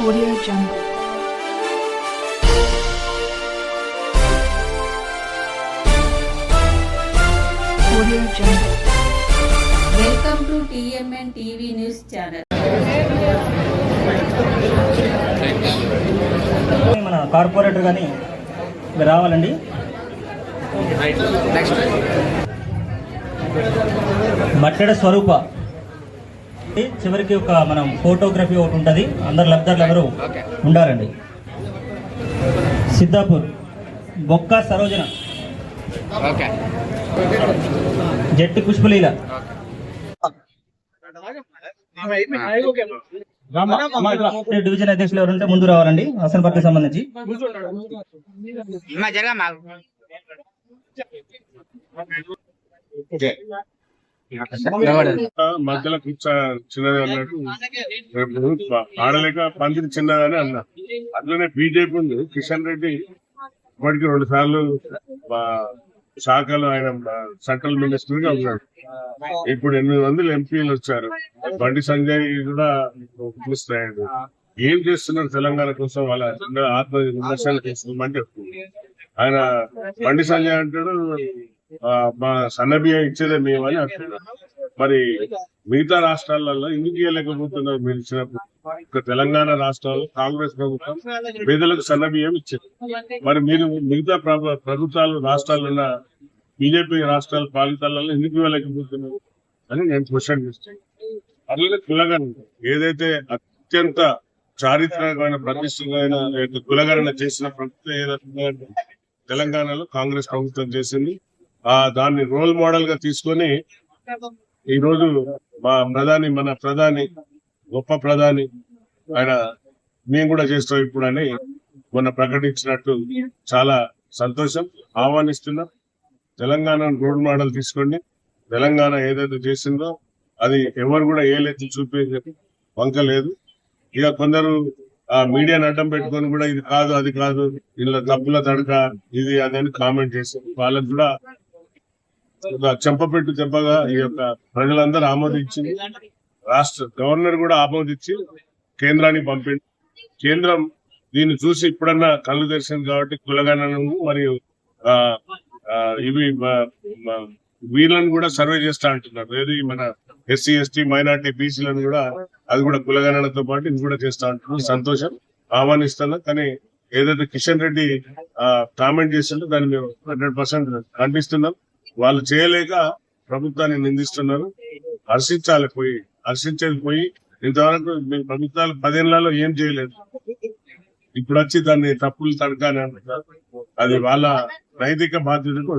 Audio Jungle. Audio Jungle. Welcome to TMN TV news channel మన corporator కానీ మీరు రావాలండి. మట్టెడ స్వరూప. చివరికి ఒక మనం ఫోటోగ్రఫీ ఒకటి ఉంటుంది. అందరు లబ్ధారులు ఎవరు ఉండాలండి. సిద్ధాపూర్ బొక్క సరోజన. జట్టి పుష్పలీల. డివిజన్ అధ్యక్షులు ఎవరుంటే ముందు రావాలండి. అసలు పార్టీకి సంబంధించి. మా జరగా మాకు మధ్యలో కూర్చో చిన్నది అన్నట్టు రేపు ఆడలేక పందిరి చిన్నదని అన్నా. అట్లనే బీజేపీ ఉంది. కిషన్ రెడ్డి ఇప్పటికి రెండు సార్లు శాఖలో ఆయన సెంట్రల్ మినిస్టర్గా ఉన్నాడు. ఇప్పుడు ఎనిమిది మంది ఎంపీలు వచ్చారు. బండి సంజయ్ కూడా పిలుస్తాడు ఏం చేస్తున్నారు తెలంగాణ కోసం? వాళ్ళ ఆత్మ విమర్శలు చేస్తున్నామంటే ఆయన బండి సంజయ్ అంటాడు మా సన్నబియ్య ఇచ్చేదే మేము అని మరి మిగతా రాష్ట్రాలలో ఎందుకు ఇవ్వలేకపోతున్నారు మీరు ఇచ్చినప్పుడు తెలంగాణ రాష్ట్రాల్లో కాంగ్రెస్ ప్రభుత్వం పేదలకు సన్నబియ్యం ఇచ్చింది. మరి మీరు మిగతా ప్రభుత్వాలు రాష్ట్రాల్లో ఉన్న బీజేపీ రాష్ట్రాల పాలితాలలో ఎందుకు ఇవ్వలేకపోతున్నారు అని నేను క్వశ్చన్ చేస్తాను. అట్లనే కులగరణ ఏదైతే అత్యంత చారిత్రకమైన ప్రతిష్టమైన కులగరణ చేసిన ప్రభుత్వం ఏదైతే తెలంగాణలో కాంగ్రెస్ ప్రభుత్వం చేసింది దాన్ని రోల్ మోడల్గా తీసుకొని ఈ రోజు మా ప్రధాని మన ప్రధాని గొప్ప ప్రధాని ఆయన మేము కూడా చేస్తాం ఇప్పుడు అని మొన్న ప్రకటించినట్టు చాలా సంతోషం. ఆహ్వానిస్తున్నాం. తెలంగాణ రోల్ మోడల్ తీసుకోండి. తెలంగాణ ఏదైతే చేసిందో అది ఎవరు కూడా ఏ లెత్తి చూపే వంక లేదు ఇక కొందరు ఆ మీడియాని అడ్డం పెట్టుకొని కూడా ఇది కాదు అది కాదు ఇలా డబ్బుల తడక ఇది అది అని కామెంట్ చేశారు వాళ్ళకి కూడా చెంపపెట్టు చెప్పగా ఈ యొక్క ప్రజలందరూ ఆమోదించింది రాష్ట్ర గవర్నర్ కూడా ఆమోదించి కేంద్రానికి పంపింది కేంద్రం దీన్ని చూసి ఇప్పుడన్నా కళ్ళు తెరిచింది కాబట్టి కులగణను మరియు ఆ, ఇవి వీళ్ళని కూడా సర్వే చేస్తా అంటున్నారు. ఏది మన ఎస్సీ ఎస్టీ మైనార్టీ బీసీలను కూడా అది కూడా కులగణనతో పాటు ఇది కూడా చేస్తా అంటున్నారు. సంతోషం. ఆహ్వానిస్తున్నా కానీ ఏదైతే కిషన్ రెడ్డి కామెంట్ చేసిందో దాన్ని మేము హండ్రెడ్ పర్సెంట్ ఖండిస్తున్నాం. వాళ్ళు చేయలేక ప్రభుత్వాన్ని నిందిస్తున్నారు. హర్షించాలి పోయి హర్షించేది పోయి ఇంతవరకు మీ ప్రభుత్వాలు పదేళ్ళలో ఏం చేయలేదు. ఇప్పుడు వచ్చి దాన్ని తప్పులు తడకాని అది వాళ్ళ నైతిక బాధ్యతకు